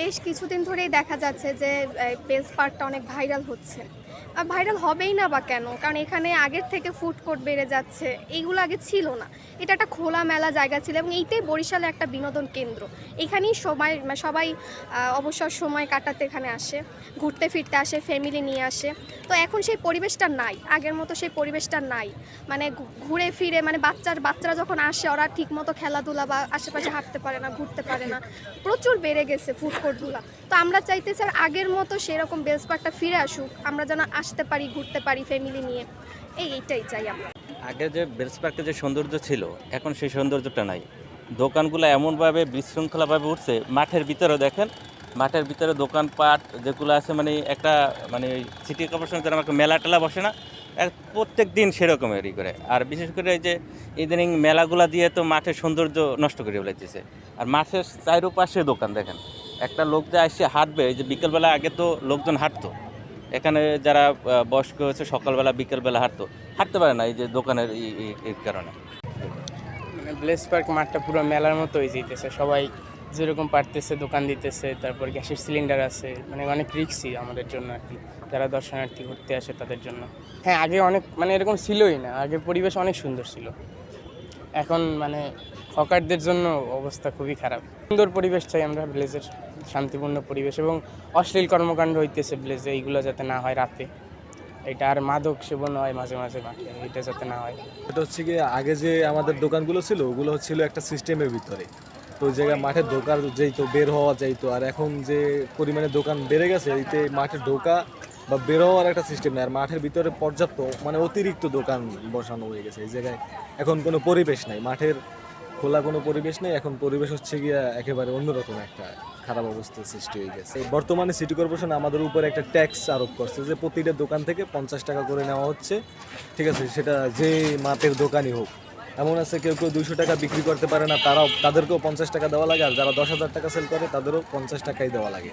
বেশ কিছুদিন ধরেই দেখা যাচ্ছে যে বেস পার্কটা অনেক ভাইরাল হচ্ছে। ভাইরাল হবেই না বা কেন? কারণ এখানে আগের থেকে ফুড কোর্ট বেড়ে যাচ্ছে। এইগুলো আগে ছিল না। এটা একটা খোলা মেলা জায়গা ছিল এবং এইটাই বরিশালে একটা বিনোদন কেন্দ্র। এখানেই সবাই সবাই অবসর সময় কাটাতে এখানে আসে। ঘুরতে ফিরতে আসে ফ্যামিলি নিয়ে আসে। তো এখন সেই পরিবেশটা নাই। আগের মতো সেই পরিবেশটা নাই। মানে ঘুরে ফিরে মানে বাচ্চার, বাচ্চারা যখন আসে, ওরা ঠিকমতো খেলাধুলা বা আশেপাশে হাঁটতে পারে না, ঘুরতে পারে না। প্রচুর বেড়ে গেছে ফুড কোর্টগুলো তো আমরা চাইতে স্যার আগের মতো সেরকম বেস পার্কটা ফিরে আসুক। আমরা যেন আসতে পারি, ঘুরতে পারি ফ্যামিলি নিয়ে। এই, এইটাই চাই আমরা। আগে যে বেলস পার্কে যে সৌন্দর্য ছিল, এখন সেই সৌন্দর্যটা নাই। দোকানগুলো এমনভাবে বিশৃঙ্খলাভাবে উঠছে, মাঠের ভিতরে দেখেন, মাঠের ভিতরে দোকানপাট যেগুলো আছে মানে একটা মানে সিটি কর্পোরেশন যেরকম আমাকে মেলা টেলা বসে না প্রত্যেক দিন সেরকমেরই করে। আর বিশেষ করে এই যে ইদানিং মেলাগুলা দিয়ে তো মাঠের সৌন্দর্য নষ্ট করে ফেলাইতেছে। আর মাঠের চারোপাশে দোকান দেখেন, একটা লোক যে আসে হাঁটবে, এই যে বিকেলবেলা আগে তো লোকজন হাঁটতো। এখানে যারা বয়স্ক হয়েছে, সকালবেলা, বিকেলবেলা হাঁটতো, হাঁটতে পারে না এই যে দোকানের এই কারণে। ব্লেস পার্ক মাঠটা পুরো মেলার মতো হয়ে যেতেছে, সবাই যেরকম পারতেছে, দোকান দিতেছে, তারপর গ্যাসের সিলিন্ডার আছে মানে অনেক রিক্সি আমাদের জন্য আর কি, যারা দর্শনার্থী ঘুরতে আসে তাদের জন্য। হ্যাঁ আগে অনেক মানে এরকম ছিলই না, আগে পরিবেশ অনেক সুন্দর ছিল। এখন মানে হকারদের জন্য অবস্থা খুবই খারাপ। সুন্দর পরিবেশ চাই আমরা ব্লেজের শান্তিপূর্ণ পরিবেশ এবং অশ্লীল কর্মকাণ্ড হইতেছে ব্লেজে এইগুলো যাতে না হয় রাতে। এটা আর মাদক সেবন হয় মাঝে মাঝে মাঠে এটা যাতে না হয়। এটা হচ্ছে গিয়ে আগে যে আমাদের দোকানগুলো ছিল, ওগুলো ছিল একটা সিস্টেমের ভিতরে। তো জায়গায় মাঠে ঢোকার যেইতো বের হওয়া যাইতো আর এখন যে পরিমাণে দোকান বেড়ে গেছে এতে মাঠে ঢোকা বা বের হওয়ার একটা সিস্টেম নেই। আর মাঠের ভিতরে পর্যাপ্ত মানে অতিরিক্ত দোকান বসানো হয়ে গেছে। এই জায়গায় এখন কোনো পরিবেশ নাই। মাঠের খোলা কোনো পরিবেশ নেই। এখন পরিবেশ হচ্ছে গিয়া একেবারে অন্যরকম একটা খারাপ অবস্থার সৃষ্টি হয়ে গেছে। বর্তমানে সিটি কর্পোরেশন আমাদের উপরে একটা ট্যাক্স আরোপ করছে যে প্রতিটা দোকান থেকে পঞ্চাশ টাকা করে নেওয়া হচ্ছে। ঠিক আছে, সেটা যে মাপের দোকানই হোক। এমন আছে কেউ কেউ দুইশো টাকা বিক্রি করতে পারে না, তারাও, তাদেরকেও পঞ্চাশ টাকা দেওয়া লাগে। আর যারা দশ হাজার টাকা সেল করে, তাদেরও পঞ্চাশ টাকাই দেওয়া লাগে।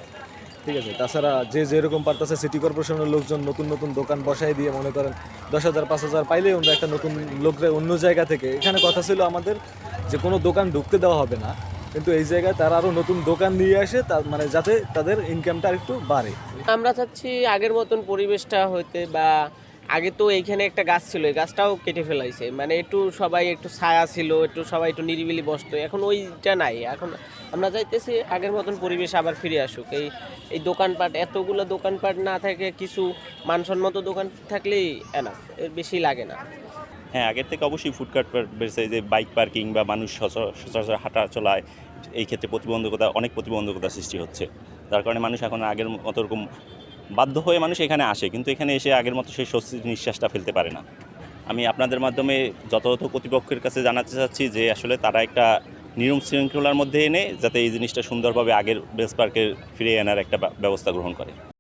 ঠিক আছে? তাছাড়া যে যেরকম পারতেছে সিটি কর্পোরেশনের লোকজন নতুন নতুন দোকান বসাই দিয়ে মনে করেন দশ হাজার, পাঁচ হাজার পাইলেই আমরা একটা নতুন লোকরা অন্য জায়গা থেকে, এখানে কথা ছিল আমাদের যে কোনো দোকান ঢুকতে দেওয়া হবে না, কিন্তু এই জায়গায় তারা আরও নতুন দোকান নিয়ে আসে তার মানে যাতে তাদের ইনকামটা একটু বাড়ে। আমরা চাচ্ছি আগের মতন পরিবেশটা হইতে বা আগে তো এইখানে একটা গাছ ছিল, এই গাছটাও কেটে ফেলাইছে। মানে একটু সবাই একটু ছায়া ছিল, একটু সবাই একটু নিরিবিলি বসতো। এখন ওইটা নাই। এখন আমরা চাইতেছি আগের মতন পরিবেশ আবার ফিরে আসুক। এই এই দোকানপাট, এতগুলো দোকানপাট না থাকে, কিছু মানসম্মত দোকান থাকলেই এনাফ এর বেশি লাগে না। হ্যাঁ আগের থেকে অবশ্যই ফুডকার্ট বেড়েছে যে বাইক পার্কিং বা মানুষ সচর- সচরাচর হাঁটা চলায়, এই ক্ষেত্রে প্রতিবন্ধকতা, অনেক প্রতিবন্ধকতা সৃষ্টি হচ্ছে। যার কারণে মানুষ এখন আগের মতো ওরকম বাধ্য হয়ে মানুষ এখানে আসে, কিন্তু এখানে এসে আগের মতো সেই স্বস্তির নিঃশ্বাসটা ফেলতে পারে না। আমি আপনাদের মাধ্যমে যথাযথ কর্তৃপক্ষের কাছে জানাতে চাচ্ছি যে আসলে তারা একটা নিয়ম শৃঙ্খলার মধ্যে এনে যাতে এই জিনিসটা সুন্দরভাবে আগের বেস পার্কে ফিরে আনার একটা ব্যবস্থা গ্রহণ করে।